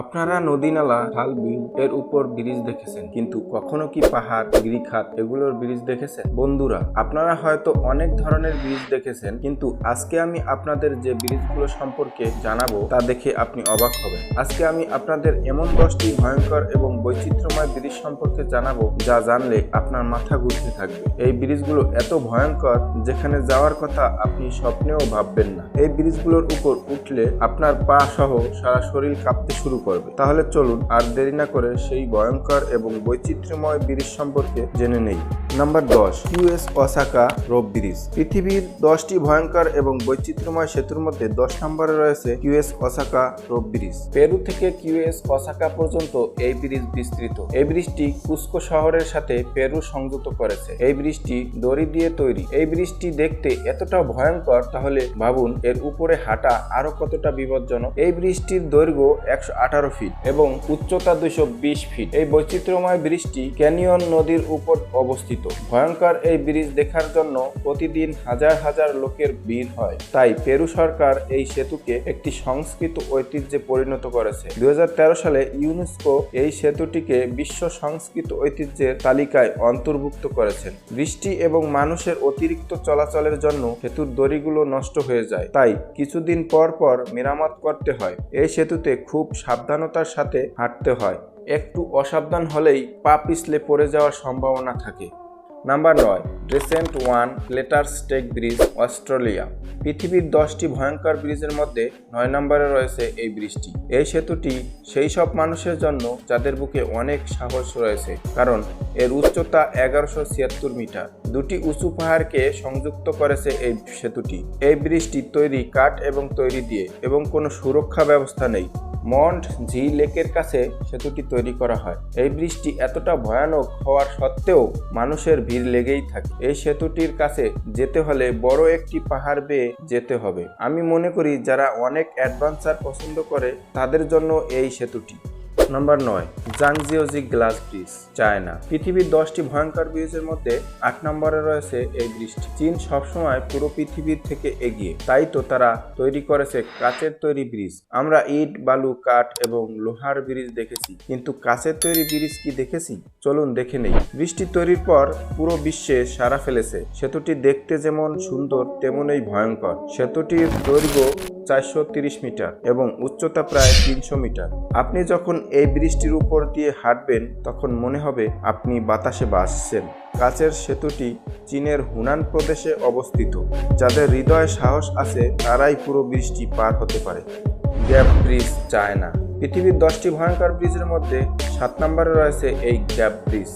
আপনারা নদী নালা বিল এর উপর ব্রিজ দেখেছেন, কিন্তু কখনো কি পাহাড়, গিরিখাত এগুলোর ব্রিজ দেখেছেন? বন্ধুরা, আপনারা হয়তো অনেক ধরনের ব্রিজ দেখেছেন, কিন্তু আজকে আমি আপনাদের যে ব্রিজগুলো সম্পর্কে জানাব, তা দেখে আপনি অবাক হবেন। আজকে আমি আপনাদের এমন দশটি ভয়ঙ্কর এবং বৈচিত্র্যময় ব্রিজ সম্পর্কে জানাব, যা জানলে আপনার মাথা ঘুরতে থাকবে। এই ব্রিজগুলো এত ভয়ঙ্কর, যেখানে যাওয়ার কথা আপনি স্বপ্নেও ভাববেন না। এই ব্রিজগুলোর উপর উঠলে আপনার পা সহ সারা শরীর কাঁপতে শুরু করবে। তাহলে চলুন আর দেরি না করে সেই ভয়ঙ্কর এবং বৈচিত্র্যময় ব্রিজ সম্পর্কে জেনে নেই। নাম্বার দশ, ইউএস অসাকা রোপ ব্রিজ। পৃথিবীর দশটি ভয়ঙ্কর এবং বৈচিত্র্যময় সেতুর মধ্যে দশ নম্বরে রয়েছে কিউএস অসাকা রোপ ব্রিজ। পেরু থেকে কিউএস অসাকা পর্যন্ত এই ব্রিজ বিস্তৃত। এই ব্রিজটি কুস্কো শহরের সাথে পেরু সংযুক্ত করেছে। এই ব্রিজটি দড়ি দিয়ে তৈরি। এই ব্রিজটি দেখতে এতটা ভয়ঙ্কর, তাহলে ভাবুন এর উপরে হাঁটা আরও কতটা বিপজ্জনক। এই ব্রিজটির দৈর্ঘ্য একশো আট আঠারো ফিট এবং উচ্চতা দুইশো বিশ ফিট এই বৈচিত্র্যময় ব্রিজটি ক্যানিয়ন নদীর উপর অবস্থিত। ভয়ঙ্কর এই ব্রিজ দেখার জন্য প্রতিদিন হাজার হাজার লোকের ভিড় হয়। তাই পেরু সরকার এই সেতুকে একটি সংস্কৃত ঐতিহ্যে পরিণত করেছে। দুই সালে ইউনেস্কো এই সেতুটিকে বিশ্ব সংস্কৃত ঐতিহ্যের তালিকায় অন্তর্ভুক্ত করেছেন। বৃষ্টি এবং মানুষের অতিরিক্ত চলাচলের জন্য সেতুর দড়িগুলো নষ্ট হয়ে যায়। তাই কিছুদিন পর পর মেরামত করতে হয়। এই সেতুতে খুব সাবধানতার সাথে হাঁটতে হয়। একটু অসাবধান হলেই পা পিছলে পড়ে যাওয়ার সম্ভাবনা থাকে। নাম্বার নয়, রিসেন্ট ওয়ান লেটার স্টেক ব্রিজ, অস্ট্রেলিয়া। পৃথিবীর দশটি ভয়ঙ্কর ব্রিজের মধ্যে নয় নম্বরে রয়েছে এই ব্রিজটি। এই সেতুটি সেই সব মানুষের জন্য যাদের বুকে অনেক সাহস রয়েছে, কারণ এর উচ্চতা এগারোশো ছিয়াত্তর মিটার। দুটি উঁচু পাহাড়কে সংযুক্ত করেছে এই সেতুটি। এই ব্রিজটি তৈরি কাঠ এবং তৈরি দিয়ে এবং কোনো সুরক্ষা ব্যবস্থা নেই। মন্ট ঝি লেকের কাছে সেতুটি তৈরি করা হয়। এই বৃষ্টি এতটা ভয়ানক হওয়ার সত্ত্বেও মানুষের ভিড় লেগেই থাকে। এই সেতুটির কাছে যেতে হলে বড় একটি পাহাড় বেয়ে যেতে হবে। আমি মনে করি যারা অনেক অ্যাডভেঞ্চার পছন্দ করে তাদের জন্য এই সেতুটি। নাম্বার নয় জাংজিওজি গ্লাস ব্রিজ চায়না পৃথিবীর দশটি ভয়ঙ্কর ব্রিজের মধ্যে আট নম্বরে রয়েছে এই ব্রিজটি চীন সবসময় পুরো পৃথিবীর থেকে এগিয়ে, তাই তো তারা তৈরি করেছে কাচের তৈরি ব্রিজ আমরা ইট, বালু, কাঠ এবং লোহার ব্রিজ দেখেছি, কিন্তু কাচের তৈরি ব্রিজ কি দেখেছি? চলুন দেখে নেই। বৃষ্টি তৈরির পর পুরো বিশ্বে সারা ফেলেছে। সেতুটি দেখতে যেমন সুন্দর, তেমনই ভয়ঙ্কর। সেতুটির দৈর্ঘ্য চারশো মিটার এবং উচ্চতা প্রায় তিনশো মিটার। আপনি যখন এই ব্রিজটির উপর দিয়ে হাঁটবেন, তখন মনে হবে আপনি বাতাসে ভাসছেন। কাচের সেতুটি চীনের হুনান প্রদেশে অবস্থিত, যাদের হৃদয়ে সাহস আছে তারাই পুরো ব্রিজটি পার হতে পারে। গ্যাপ ব্রিজ চায়না পৃথিবীর দশটি ভয়ঙ্কর ব্রিজের মধ্যে সাত নম্বরে রয়েছে এই গ্যাপ ব্রিজ।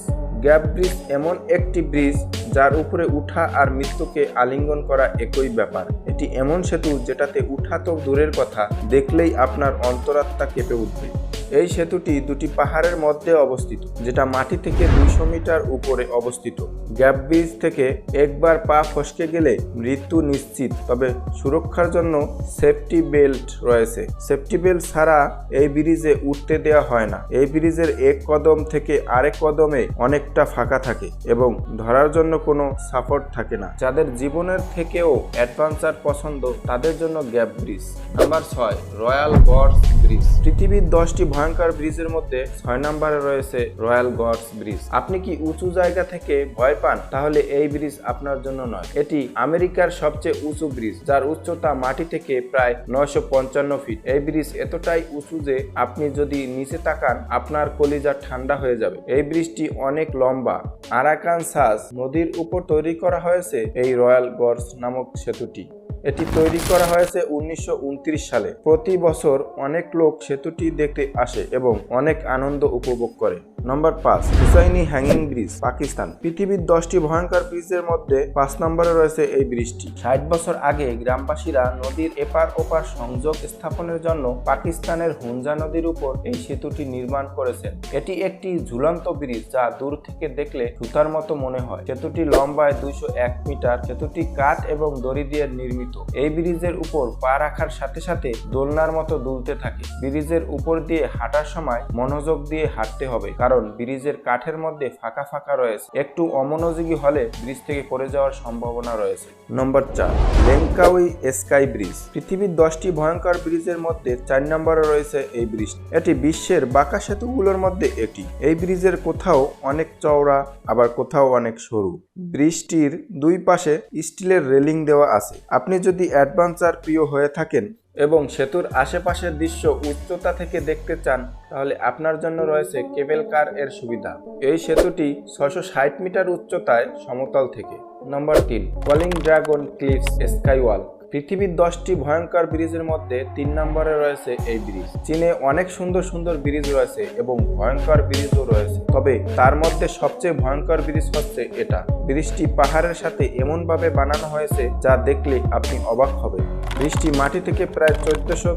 গ্যাপ ব্রিজ এমন একটি ব্রিজ যার উপরে উঠা আর মৃত্যুকে আলিঙ্গন করা একই ব্যাপার। এটি এমন সেতু যেটাতে উঠা তো দূরের কথা, দেখলেই আপনার অন্তরাত্মা কেঁপে উঠবে। এই সেতুটি দুটি পাহাড়ের মধ্যে অবস্থিত, যেটা মাটি থেকে দুইশো মিটার উপরে অবস্থিত। গ্যাপ ব্রিজ থেকে একবার পা ফসকে গেলে মৃত্যু নিশ্চিত, তবে সুরক্ষার জন্য সেফটি বেল্ট রয়েছে। সেফটি বেল্ট ছাড়া এই ব্রিজে উঠতে দেওয়া হয় না। এই ব্রিজের এক কদম থেকে আরেক কদমে অনেকটা ফাঁকা থাকে এবং ধরার জন্য কোনো সাপোর্ট থাকে না। যাদের জীবনের থেকেও অ্যাডভেঞ্চার পছন্দ, তাদের জন্য গ্যাপ ব্রিজ। নাম্বার ছয়, রয়্যাল গডস ব্রিজ। পৃথিবীর দশটি ভয়ঙ্কর ব্রিজের মধ্যে ছয় নম্বরে রয়েছে রয়্যাল গডস ব্রিজ। আপনি কি উঁচু জায়গা থেকে ভয় পান? তাহলে এই ব্রিজ আপনার জন্য নয়। এটি আমেরিকার সবচেয়ে উঁচু ব্রিজ, যার উচ্চতা মাটি থেকে প্রায় নয়শো পঞ্চান্ন ফিট। এই ব্রিজ এতটাই উঁচু যে আপনি যদি নিচে তাকান, আপনার কলিজা ঠান্ডা হয়ে যাবে। এই ব্রিজটি অনেক লম্বা। আরাকান সাজ নদীর উপর তৈরি করা হয়েছে এই রয়্যাল গডস নামক সেতুটি। এটি তৈরি করা হয়েছে উনিশশো উনত্রিশ সালে। প্রতি বছর অনেক লোক সেতুটি দেখতে আসে এবং অনেক আনন্দ উপভোগ করে। নম্বর পাঁচ হুসাইনি হ্যাঙ্গিং ব্রিজ পাকিস্তান। পৃথিবীর দশটি ভয়ঙ্কর ব্রিজের মধ্যে পাঁচ নম্বরে রয়েছে এই ব্রিজটি। ষাট বছর আগে গ্রামবাসীরা নদীর এপার ওপার সংযোগ স্থাপনের জন্য পাকিস্তানের হুঞ্জা নদীর উপর এই সেতুটি নির্মাণ করেছেন। এটি একটি ঝুলন্ত ব্রিজ যা দূর থেকে দেখলে সুতার মতো মনে হয়। সেতুটি লম্বায় দুইশো এক মিটার, সেতুটি কাঠ এবং দড়ি দিয়ে নির্মিত। এই ব্রিজের উপর পা রাখার সাথে সাথে দোলনার মতো দুলতে থাকে। ব্রিজের উপর দিয়ে হাঁটার সময় মনোযোগ দিয়ে হাঁটতে হবে। ব্রিজের কাঠের মধ্যে ফাঁকা ফাঁকা রয়েছে। একটু অমনোযোগী হলে ব্রিজ থেকে পড়ে যাওয়ার সম্ভাবনা রয়েছে। নম্বর চার লেঙ্কাউই স্কাই ব্রিজ। পৃথিবীর দশটি ভয়ঙ্কর ব্রিজের মধ্যে চার নম্বরে রয়েছে এই ব্রিজ এটি বিশ্বের বাঁকা সেতুগুলোর মধ্যে একটি। এই ব্রিজের কোথাও অনেক চওড়া, আবার কোথাও অনেক সরু। ব্রিজটির দুই পাশে স্টিলের রেলিং দেওয়া আছে। আপনি যদি অ্যাডভেঞ্চার প্রিয় হয়ে থাকেন এবং সেতুর আশেপাশের দৃশ্য উচ্চতা থেকে দেখতে চান, তাহলে আপনার জন্য রয়েছে কেবেল কার এর সুবিধা। এই সেতুটি ছয়শো ষাট মিটার উচ্চতায় সমতল থেকে। নম্বর তিন কলিং ড্রাগন ক্লিপস স্কাইওয়াল পৃথিবীর দশটি ভয়ঙ্কর ব্রিজের মধ্যে তিন নম্বরে রয়েছে এই ব্রিজ। চীনে অনেক সুন্দর সুন্দর ব্রিজ রয়েছে এবং ভয়ঙ্কর ব্রিজও রয়েছে। তবে তার মধ্যে সবচেয়ে ভয়ঙ্কর ব্রিজ হচ্ছে এটা। ব্রিজটি পাহাড়ের সাথে এমনভাবে বানানো হয়েছে যা দেখলে আপনি অবাক হবেন। ব্রিজটি মাটি থেকে প্রায় চোদ্দশো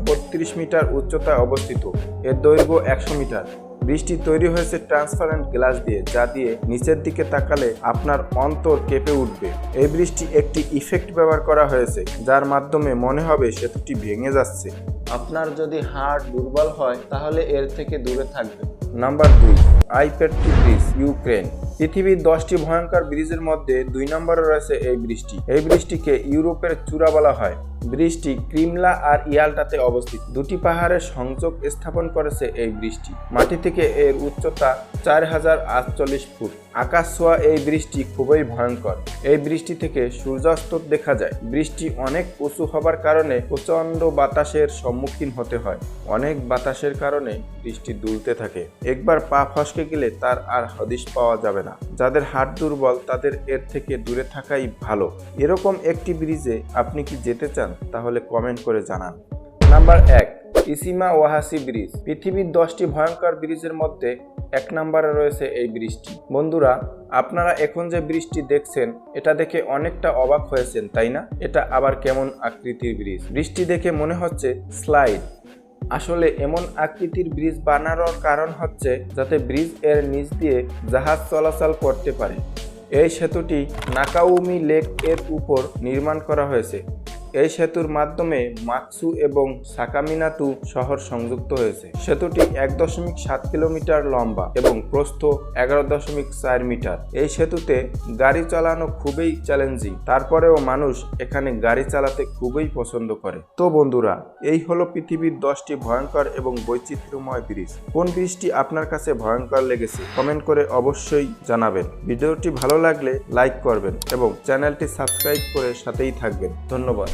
মিটার উচ্চতায় অবস্থিত। এর দৈর্ঘ্য একশো মিটার। বৃষ্টি তৈরি হয়েছে ট্রান্সপারেন্ট গ্লাস দিয়ে যা দিয়ে নিচের দিকে তাকালে আপনার অন্তর কেঁপে উঠবে। এই বৃষ্টি একটি ইফেক্ট ব্যবহার করা হয়েছে যার মাধ্যমে মনে হবে সেতুটি ভেঙে যাচ্ছে। আপনার যদি হার্ট দুর্বল হয় তাহলে এর থেকে দূরে থাকবে নাম্বার দুই আইপেড ব্রিজ ইউক্রেন। পৃথিবীর দশটি ভয়ঙ্কর ব্রিজের মধ্যে দুই নম্বরে রয়েছে এই বৃষ্টি এই বৃষ্টিকে ইউরোপের চূড়া বলা হয়। ব্রিজটি ক্রিমলা আর ইয়াল্টাতে অবস্থিত। দুটি পাহাড়ের সংযোগ স্থাপন করেছে এই বৃষ্টি মাটি থেকে এর উচ্চতা চার হাজার আটচল্লিশ ফুট। আকাশ ছোঁয়া এই বৃষ্টি খুবই ভয়ঙ্কর। এই বৃষ্টি থেকে সূর্যাস্ত দেখা যায়। বৃষ্টি অনেক উঁচু হবার কারণে প্রচণ্ড বাতাসের সম্মুখীন হতে হয়। অনেক বাতাসের কারণে বৃষ্টি দুলতে থাকে। একবার পা ফসকে গেলে তার আর হদিশ পাওয়া যাবে না। যাদের হাট দুর্বল, তাদের এর থেকে দূরে থাকাই ভালো। এরকম একটি ব্রিজে আপনি কি যেতে চান, তাহলে কমেন্ট করে জানান। নাম্বার এক, ইসিমা ওয়াহাসি ব্রিজ। পৃথিবীর দশটি ভয়ঙ্কর ব্রিজের মধ্যে এক নম্বরে রয়েছে এই ব্রিজটি। বন্ধুরা, আপনারা এখন যে ব্রিজটি দেখছেন, এটা দেখে অনেকটা অবাক হয়েছেন, তাই না? এটা আবার কেমন আকৃতির ব্রিজ? বৃষ্টি দেখে মনে হচ্ছে স্লাইড। আসলে এমন আকৃতির ব্রিজ বানানোর কারণ হচ্ছে যাতে ব্রিজের নিচ দিয়ে জাহাজ চলাচল করতে পারে। এই সেতুটি নাকাউমি লেক এর উপর নির্মাণ করা হয়েছে। এই সেতুর মাধ্যমে মাতসু এবং সাকামিনাতু শহর সংযুক্ত হয়েছে। সেতুটি এক দশমিক সাত কিলোমিটার লম্বা এবং প্রস্থ এগারো দশমিক চার মিটার। এই সেতুতে গাড়ি চালানো খুবই চ্যালেঞ্জিং তারপরেও মানুষ এখানে গাড়ি চালাতে খুবই পছন্দ করে। তো বন্ধুরা, এই হলো পৃথিবীর দশটি ভয়ঙ্কর এবং বৈচিত্র্যময় ব্রিজ। কোন ব্রিজটি আপনার কাছে ভয়ঙ্কর লেগেছে, কমেন্ট করে অবশ্যই জানাবেন। ভিডিওটি ভালো লাগলে লাইক করবেন এবং চ্যানেলটি সাবস্ক্রাইব করে সাথেই থাকবেন। ধন্যবাদ।